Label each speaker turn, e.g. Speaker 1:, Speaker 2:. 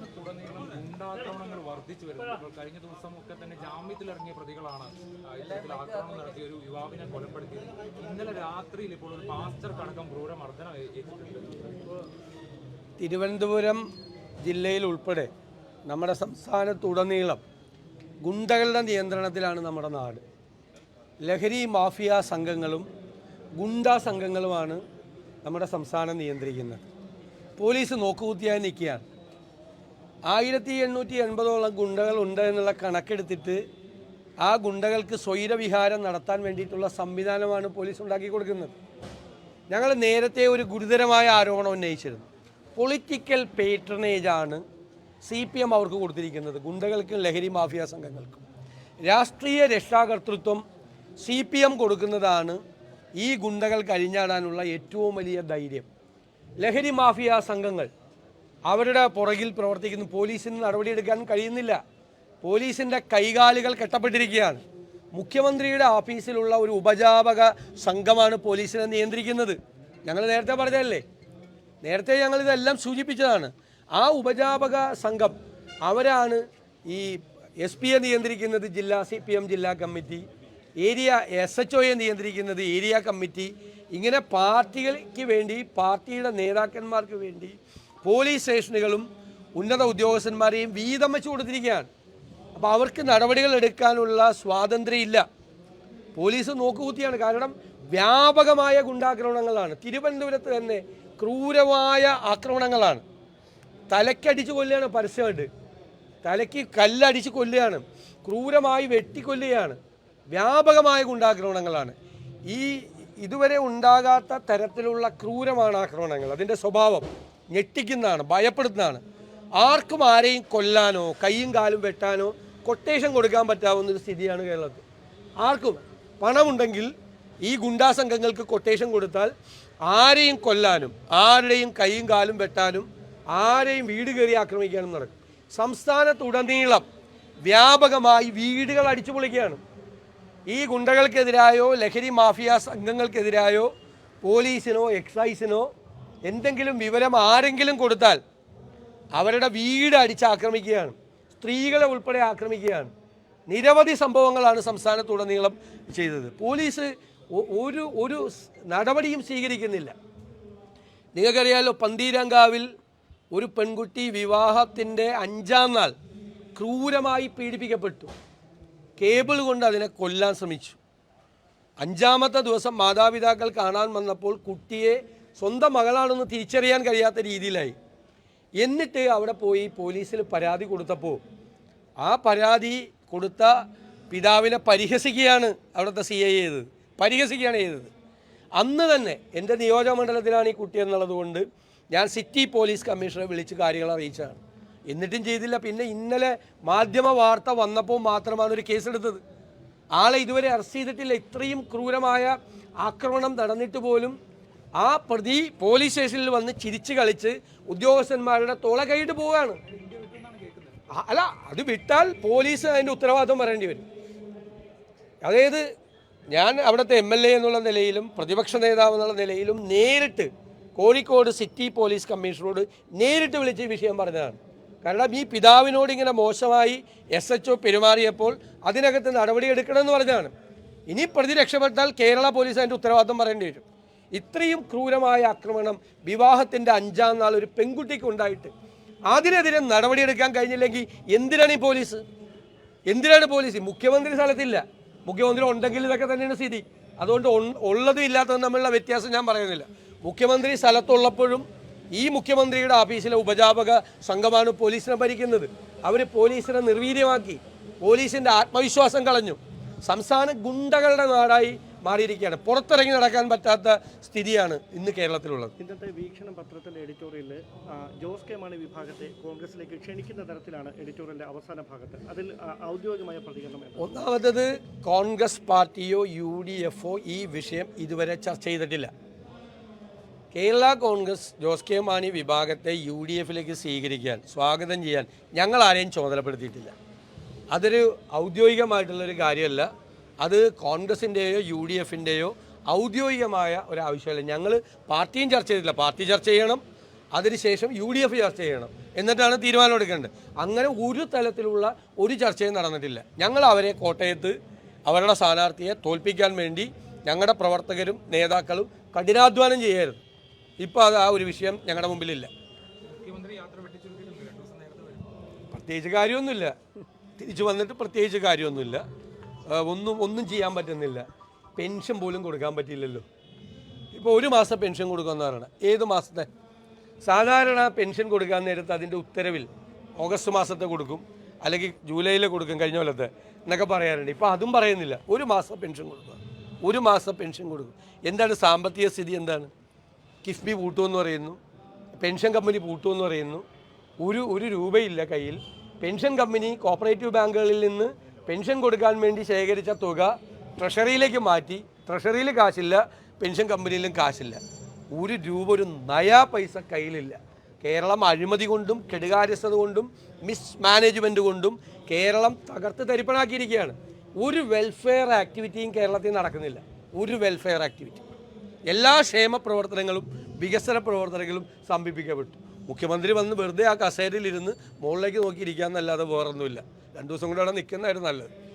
Speaker 1: സംസ്ഥാനത്തുടനീളം ഗുണ്ടാക്രമണങ്ങൾ വർദ്ധിച്ചു വരുന്നത് ഇപ്പോൾ കഴിഞ്ഞ ദിവസം ഒക്കെ തന്നെ ജാമ്യത്തിലിറങ്ങിയ പ്രതികളാണ് ഇത്തരത്തിൽ ആക്രമണം നടത്തിയ ഒരു യുവാവിനെ കൊലപ്പെടുത്തിയത്. ഇന്നലെ രാത്രിയിൽ ഇപ്പോൾ ഒരു പാസ്റ്റർക്കടക്കം ക്രൂരമർദ്ദനം ഏറ്റിട്ടുണ്ട്.
Speaker 2: തിരുവനന്തപുരം ജില്ലയിൽ ഉൾപ്പെടെ നമ്മുടെ സംസ്ഥാനത്തുടനീളം ഗുണ്ടകളുടെ നിയന്ത്രണത്തിലാണ് നമ്മുടെ നാട്. ലഹരി മാഫിയ സംഘങ്ങളും ഗുണ്ട സംഘങ്ങളുമാണ് നമ്മുടെ സംസ്ഥാനം നിയന്ത്രിക്കുന്നത്. പോലീസ് നോക്കുകുത്തിയായി നിൽക്കുകയാണ്. ആയിരത്തി എണ്ണൂറ്റി എൺപതോളം ഗുണ്ടകൾ ഉണ്ട് എന്നുള്ള കണക്കെടുത്തിട്ട് ആ ഗുണ്ടകൾക്ക് സ്വൈരവിഹാരം നടത്താൻ വേണ്ടിയിട്ടുള്ള സംവിധാനമാണ് പോലീസ് ഉണ്ടാക്കി കൊടുക്കുന്നത്. ഞങ്ങൾ നേരത്തെ ഒരു ഗുരുതരമായ ആരോപണം ഉന്നയിച്ചിരുന്നു. പൊളിറ്റിക്കൽ പേട്രണേജാണ് സി പി എം അവർക്ക് കൊടുത്തിരിക്കുന്നത് ഗുണ്ടകൾക്കും ലഹരി മാഫിയ സംഘങ്ങൾക്കും. രാഷ്ട്രീയ രക്ഷാകർത്തൃത്വം സി പി എം കൊടുക്കുന്നതാണ് ഈ ഗുണ്ടകൾ കഴിഞ്ഞാടാനുള്ള ഏറ്റവും വലിയ ധൈര്യം. ലഹരി മാഫിയ സംഘങ്ങൾ അവരുടെ പുറകിൽ പ്രവർത്തിക്കുന്ന. പോലീസിന് നടപടിയെടുക്കാൻ കഴിയുന്നില്ല. പോലീസിന്റെ കൈകാലുകൾ കെട്ടപ്പെട്ടിരിക്കുകയാണ്. മുഖ്യമന്ത്രിയുടെ ഓഫീസിലുള്ള ഒരു ഉപജാപക സംഘമാണ് പോലീസിനെ നിയന്ത്രിക്കുന്നത്. ഞങ്ങൾ നേരത്തെ പറഞ്ഞതല്ലേ? നേരത്തെ ഞങ്ങൾ ഇതെല്ലാം സൂചിപ്പിച്ചതാണ്. ആ ഉപജാപക സംഘം അവരാണ് ഈ എസ് പിയെ നിയന്ത്രിക്കുന്നത്. ജില്ലാ സി പി എം ജില്ലാ കമ്മിറ്റി. ഏരിയ എസ് എച്ച് ഒയെ നിയന്ത്രിക്കുന്നത് ഏരിയ കമ്മിറ്റി. ഇങ്ങനെ പാർട്ടികൾക്ക് വേണ്ടി പാർട്ടിയുടെ നേതാക്കന്മാർക്ക് വേണ്ടി പോലീസ് സ്റ്റേഷനുകളും ഉന്നത ഉദ്യോഗസ്ഥന്മാരെയും വീതം വെച്ച് കൊടുത്തിരിക്കുകയാണ്. അപ്പോൾ അവർക്ക് നടപടികൾ എടുക്കാനുള്ള സ്വാതന്ത്ര്യമില്ല. പോലീസ് നോക്കുകുത്തിയാണ്. കാരണം വ്യാപകമായ ഗുണ്ടാക്രമണങ്ങളാണ്. തിരുവനന്തപുരത്ത് തന്നെ ക്രൂരമായ ആക്രമണങ്ങളാണ്. തലക്കടിച്ച് കൊല്ലുകയാണ് പരസ്യമായിട്ട്. തലയ്ക്ക് കല്ലടിച്ച് കൊല്ലുകയാണ്. ക്രൂരമായി വെട്ടിക്കൊല്ലുകയാണ്. വ്യാപകമായ ഗുണ്ടാക്രമണങ്ങളാണ്. ഈ ഇതുവരെ ഉണ്ടാകാത്ത തരത്തിലുള്ള ക്രൂരമാണ് ആക്രമണങ്ങൾ. അതിന്റെ സ്വഭാവം. ഞെട്ടിക്കുന്നതാണ് ഭയപ്പെടുത്തുന്നതാണ്. ആർക്കും ആരെയും കൊല്ലാനോ കൈയും കാലും വെട്ടാനോ കൊട്ടേഷൻ കൊടുക്കാൻ പറ്റാവുന്ന ഒരു സ്ഥിതിയാണ് കേരളത്തിൽ. ആർക്കും പണമുണ്ടെങ്കിൽ ഈ ഗുണ്ടാ സംഘങ്ങൾക്ക് കൊട്ടേഷൻ കൊടുത്താൽ ആരെയും കൊല്ലാനും ആരുടെയും കൈയും കാലും വെട്ടാനും ആരെയും വീട് കയറി ആക്രമിക്കാനും നടക്കും. സംസ്ഥാനത്തുടനീളം വ്യാപകമായി വീടുകൾ അടിച്ചു പൊളിക്കുകയാണ്. ഈ ഗുണ്ടകൾക്കെതിരായോ ലഹരി മാഫിയ സംഘങ്ങൾക്കെതിരായോ പോലീസിനോ എക്സൈസിനോ എന്തെങ്കിലും വിവരം ആരെങ്കിലും കൊടുത്താൽ അവരുടെ വീട് അടിച്ച് ആക്രമിക്കുകയാണ് സ്ത്രീകളെ ഉൾപ്പെടെ ആക്രമിക്കുകയാണ്. നിരവധി സംഭവങ്ങളാണ് സംസ്ഥാനത്തുടനീളം ചെയ്തത്. പോലീസ് ഒരു ഒരു നടപടിയും സ്വീകരിക്കുന്നില്ല. നിങ്ങൾക്കറിയാലോ പന്തീരങ്കാവിൽ ഒരു പെൺകുട്ടി വിവാഹത്തിന്റെ അഞ്ചാം നാൾ ക്രൂരമായി പീഡിപ്പിക്കപ്പെട്ടു. കേബിൾ കൊണ്ട് അതിനെ കൊല്ലാൻ ശ്രമിച്ചു. അഞ്ചാമത്തെ ദിവസം മാതാപിതാക്കൾ കാണാൻ വന്നപ്പോൾ കുട്ടിയെ സ്വന്തം മകളാണെന്ന് തിരിച്ചറിയാൻ കഴിയാത്ത രീതിയിലായി. എന്നിട്ട് അവിടെ പോയി പോലീസിൽ പരാതി കൊടുത്തപ്പോൾ ആ പരാതി കൊടുത്ത പിതാവിനെ പരിഹസിക്കുകയാണ് അവിടുത്തെ സി ഐ ചെയ്തത്. പരിഹസിക്കുകയാണ് ചെയ്തത്. അന്ന് തന്നെ എന്റെ നിയോജകമണ്ഡലത്തിലാണ് ഈ കുട്ടി എന്നുള്ളത് കൊണ്ട് ഞാൻ സിറ്റി പോലീസ് കമ്മീഷണറെ വിളിച്ച് കാര്യങ്ങൾ അറിയിച്ചതാണ്. എന്നിട്ടും ചെയ്തില്ല. പിന്നെ ഇന്നലെ മാധ്യമ വാർത്ത വന്നപ്പോൾ മാത്രമാണ് ഒരു കേസെടുത്തത് ആളെ ഇതുവരെ അറസ്റ്റ് ചെയ്തിട്ടില്ല. ഇത്രയും ക്രൂരമായ ആക്രമണം നടന്നിട്ട് പോലും ആ പ്രതി പോലീസ് സ്റ്റേഷനിൽ വന്ന് ചിരിച്ച് കളിച്ച് ഉദ്യോഗസ്ഥന്മാരുടെ തോള കൈയിട്ട് പോവുകയാണ്. അല്ല അത് വിട്ടാൽ പോലീസ് അതിന്റെ ഉത്തരവാദിത്വം പറയേണ്ടി വരും. അതായത് ഞാൻ അവിടുത്തെ എം എൽ എ എന്നുള്ള നിലയിലും പ്രതിപക്ഷ നേതാവ് എന്നുള്ള നിലയിലും നേരിട്ട് കോഴിക്കോട് സിറ്റി പോലീസ് കമ്മീഷണറോട് നേരിട്ട് വിളിച്ച് വിഷയം പറഞ്ഞതാണ്. കാരണം ഈ പിതാവിനോട് ഇങ്ങനെ മോശമായി എസ് എച്ച് ഒ പെരുമാറിയപ്പോൾ അതിനകത്ത് നടപടിയെടുക്കണമെന്ന് പറഞ്ഞതാണ്. ഇനി പ്രതി രക്ഷപ്പെട്ടാൽ കേരള പോലീസ് അതിന്റെ ഉത്തരവാദിത്വം പറയേണ്ടി വരും. ഇത്രയും ക്രൂരമായ ആക്രമണം വിവാഹത്തിന്റെ അഞ്ചാം നാൾ ഒരു പെൺകുട്ടിക്ക് ഉണ്ടായിട്ട് അതിനെതിരെ നടപടിയെടുക്കാൻ കഴിഞ്ഞില്ലെങ്കിൽ എന്തിനാണ് ഈ പോലീസ്? എന്തിനാണ് പോലീസ്? മുഖ്യമന്ത്രി സ്ഥലത്തില്ല. മുഖ്യമന്ത്രി ഉണ്ടെങ്കിൽ ഇതൊക്കെ തന്നെയാണ് സ്ഥിതി. അതുകൊണ്ട് ഉള്ളതും ഇല്ലാത്തതും തമ്മിലുള്ള വ്യത്യാസം ഞാൻ പറയുന്നില്ല. മുഖ്യമന്ത്രി സ്ഥലത്തുള്ളപ്പോഴും ഈ മുഖ്യമന്ത്രിയുടെ ഓഫീസിലെ ഉപജാപക സംഘമാണ് പോലീസിനെ ഭരിക്കുന്നത്. അവർ പോലീസിനെ നിർവീര്യമാക്കി പോലീസിന്റെ ആത്മവിശ്വാസം കളഞ്ഞു. സംസ്ഥാന ഗുണ്ടകളുടെ നാടായി മാറിയിരിക്കുകയാണ്. പുറത്തിറങ്ങി നടക്കാൻ പറ്റാത്ത സ്ഥിതിയാണ് ഇന്ന് കേരളത്തിലുള്ളത്.
Speaker 3: ഇന്നത്തെ വീക്ഷണം പത്രത്തിലെ എഡിറ്റോറിയലിൽ ജോസ് കെ മാണി വിഭാഗത്തെ കോൺഗ്രസിലേക്ക് ക്ഷണിക്കുന്ന തരത്തിലാണ് എഡിറ്റോറിയലിന്റെ അവസാന ഭാഗത്ത്. അതിൽ ഔദ്യോഗികമായ പ്രതികരണം?
Speaker 2: ഒന്നാമത്തത് കോൺഗ്രസ് പാർട്ടിയോ യു ഡി എഫോ ഈ വിഷയം ഇതുവരെ ചർച്ച ചെയ്തിട്ടില്ല. കേരള കോൺഗ്രസ് ജോസ് കെ മാണി വിഭാഗത്തെ യു ഡി എഫിലേക്ക് സ്വീകരിക്കാൻ സ്വാഗതം ചെയ്യാൻ ഞങ്ങൾ ആരെയും ചുമതലപ്പെടുത്തിയിട്ടില്ല. അതൊരു ഔദ്യോഗികമായിട്ടുള്ളൊരു കാര്യമല്ല. അത് കോൺഗ്രസിന്റെയോ യു ഡി എഫിന്റെയോ ഔദ്യോഗികമായ ഒരാവശ്യമല്ല. ഞങ്ങൾ പാർട്ടിയും ചർച്ച ചെയ്തിട്ടില്ല. പാർട്ടി ചർച്ച ചെയ്യണം അതിനുശേഷം യു ഡി എഫ് ചർച്ച ചെയ്യണം എന്നിട്ടാണ് തീരുമാനം എടുക്കേണ്ടത്. അങ്ങനെ ഒരു തലത്തിലുള്ള ഒരു ചർച്ചയും നടന്നിട്ടില്ല. ഞങ്ങൾ അവരെ കോട്ടയത്ത് അവരുടെ സ്ഥാനാർത്ഥിയെ തോൽപ്പിക്കാൻ വേണ്ടി ഞങ്ങളുടെ പ്രവർത്തകരും നേതാക്കളും കഠിനാധ്വാനം ചെയ്യായിരുന്നു ഇപ്പോൾ അത് ആ ഒരു വിഷയം ഞങ്ങളുടെ മുമ്പിലില്ല. പ്രത്യേകിച്ച് കാര്യമൊന്നുമില്ല. തിരിച്ചു വന്നിട്ട് പ്രത്യേകിച്ച് കാര്യമൊന്നുമില്ല. ഒന്നും ഒന്നും ചെയ്യാൻ പറ്റുന്നില്ല. പെൻഷൻ പോലും കൊടുക്കാൻ പറ്റിയില്ലല്ലോ. ഇപ്പോൾ ഒരു മാസം പെൻഷൻ കൊടുക്കുമെന്ന് പറയണം. ഏത് മാസത്തെ? സാധാരണ പെൻഷൻ കൊടുക്കാൻ നേരത്ത് അതിന്റെ ഉത്തരവിൽ ഓഗസ്റ്റ് മാസത്തെ കൊടുക്കും. അല്ലെങ്കിൽ ജൂലൈയിൽ കൊടുക്കും കഴിഞ്ഞ കൊല്ലത്തെ എന്നൊക്കെ പറയാറുണ്ട്. ഇപ്പോൾ അതും പറയുന്നില്ല. ഒരു മാസം പെൻഷൻ കൊടുക്കുക. ഒരു മാസം പെൻഷൻ കൊടുക്കും എന്താണ് സാമ്പത്തിക സ്ഥിതി എന്താണ്? കിഫ്ബി പൂട്ടുമെന്ന് പറയുന്നു. പെൻഷൻ കമ്പനി പൂട്ടുമെന്ന് പറയുന്നു. ഒരു ഒരു രൂപയില്ല കയ്യിൽ. പെൻഷൻ കമ്പനി കോപ്പറേറ്റീവ് ബാങ്കുകളിൽ നിന്ന് പെൻഷൻ കൊടുക്കാൻ വേണ്ടി ശേഖരിച്ച തുക ട്രഷറിയിലേക്ക് മാറ്റി. ട്രഷറിയിൽ കാശില്ല പെൻഷൻ കമ്പനിയിലും കാശില്ല. ഒരു രൂപ ഒരു നയാ പൈസ കയ്യിലില്ല. കേരളം അഴിമതി കൊണ്ടും കെടുകാര്യസ്ഥത കൊണ്ടും മിസ് മാനേജ്മെന്റ് കൊണ്ടും കേരളം തകർത്ത് തരിപ്പണാക്കിയിരിക്കുകയാണ്. ഒരു വെൽഫെയർ ആക്ടിവിറ്റിയും കേരളത്തിൽ നടക്കുന്നില്ല. ഒരു വെൽഫെയർ ആക്ടിവിറ്റി എല്ലാ ക്ഷേമ പ്രവർത്തനങ്ങളും വികസന പ്രവർത്തനങ്ങളും സമീപിക്കപ്പെട്ടു മുഖ്യമന്ത്രി വന്ന് വെറുതെ ആ കസേരയിലിരുന്ന് മുകളിലേക്ക് മുകളിലേക്ക് നോക്കിയിരിക്കാന്നല്ലാതെ വേറൊന്നുമില്ല. രണ്ടു ദിവസം കൂടെ അവിടെ നിൽക്കുന്നതായിരുന്നു നല്ലത്.